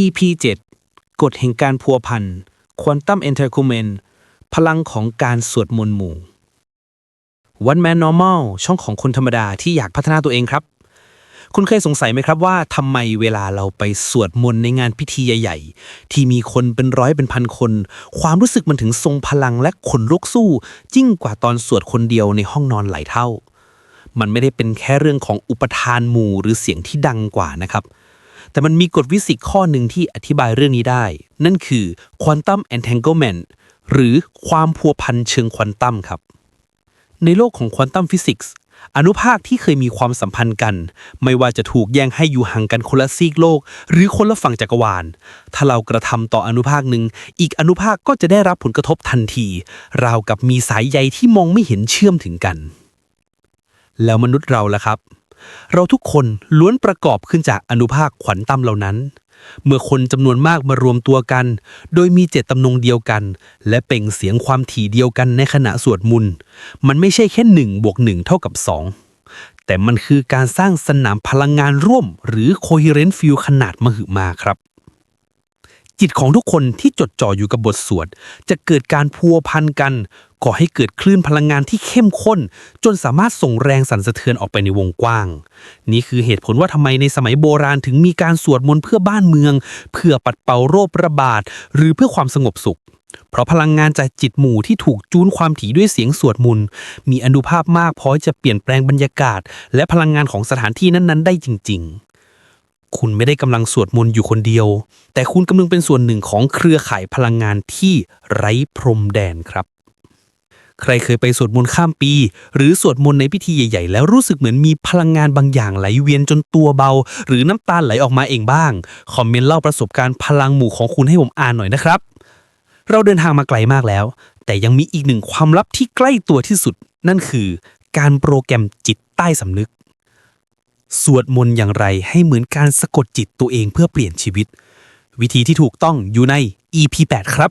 EP 7 กฎแห่งการพัวพันควอนตัมเอนเทอร์คูเมนพลังของการสวดมนต์หมู่ One Man Normal ช่องของคนธรรมดาที่อยากพัฒนาตัวเองครับ คุณเคยสงสัยไหมครับว่าทำไมเวลาเราไปสวดมนต์ในงานพิธีใหญ่ ๆ ที่มีคนเป็นร้อยเป็นพันคน ความรู้สึกมันถึงทรงพลังและขนลุกสู้ยิ่งกว่าตอนสวดคนเดียวในห้องนอนหลายเท่า มันไม่ได้เป็นแค่เรื่องของอุปทานหมู่หรือเสียงที่ดังกว่านะครับ แต่มันมีกฎวิสิกส์ข้อหนึ่งที่อธิบายเรื่องนี้ได้ นั่นคือ quantum entanglement หรือความพัวพันเชิงควอนตัมครับ ในโลกของควอนตัมฟิสิกส์อนุภาคที่เคยมีความสัมพันธ์กัน ไม่ว่าจะถูกแย่งให้อยู่ห่างกันคนละซีกโลก หรือคนละฝั่งจักรวาล ถ้าเรากระทำต่ออนุภาคหนึ่ง อีกอนุภาคก็จะได้รับผลกระทบทันที ราวกับมีสายใยที่มองไม่เห็นเชื่อมถึงกัน แล้วมนุษย์เราล่ะครับ เราทุกคนล้วนประกอบขึ้นจากอนุภาคขวัญตั้มเหล่านั้น เมื่อคนจำนวนมากมารวมตัวกัน โดยมีเจตจำนงเดียวกัน และเป่งเสียงความถี่เดียวกันในขณะสวดมนต์มันไม่ใช่แค่หนึ่งบวกหนึ่งเท่ากับสองแต่มันคือการสร้างสนามพลังงานร่วม หรือ coherent field ขนาดมหึมาครับ จิตของทุกคนที่จดจ่ออยู่กับบทสวด จะเกิดการพัวพันกัน ก่อให้เกิดคลื่นพลังงานที่เข้มข้น จนสามารถส่งแรงสั่นสะเทือนออกไปในวงกว้าง นี่คือเหตุผลว่าทำไมในสมัยโบราณถึงมีการสวดมนต์เพื่อบ้านเมือง เพื่อปัดเป่าโรคระบาด หรือเพื่อความสงบสุข เพราะพลังงานจากจิตหมู่ที่ถูกจูนความถี่ด้วยเสียงสวดมนต์มีอนุภาพมากพอจะเปลี่ยนแปลงบรรยากาศ และพลังงานของสถานที่นั้นๆ ได้จริง ๆ คุณไม่ได้กำลังสวดมนต์อยู่คนเดียว แต่คุณกำลังเป็นส่วนหนึ่งของเครือข่ายพลังงานที่ไร้พรมแดนครับ ใครเคยไปสวดมนต์ข้ามปี หรือสวดมนต์ในพิธีใหญ่ ๆ แล้วรู้สึกเหมือนมีพลังงานบางอย่างไหลเวียนจนตัวเบา หรือน้ำตาไหลออกมาเองบ้าง คอมเมนต์เล่าประสบการณ์พลังหมู่ของคุณให้ผมอ่านหน่อยนะครับ เราเดินทางมาไกลมากแล้ว แต่ยังมีอีกหนึ่งความลับที่ใกล้ตัวที่สุด นั่นคือ การโปรแกรมจิตใต้สำนึก สวดมนต์อย่างไรให้เหมือนการสะกดจิตตัวเองเพื่อเปลี่ยนชีวิต วิธีที่ถูกต้องอยู่ใน EP 8 ครับ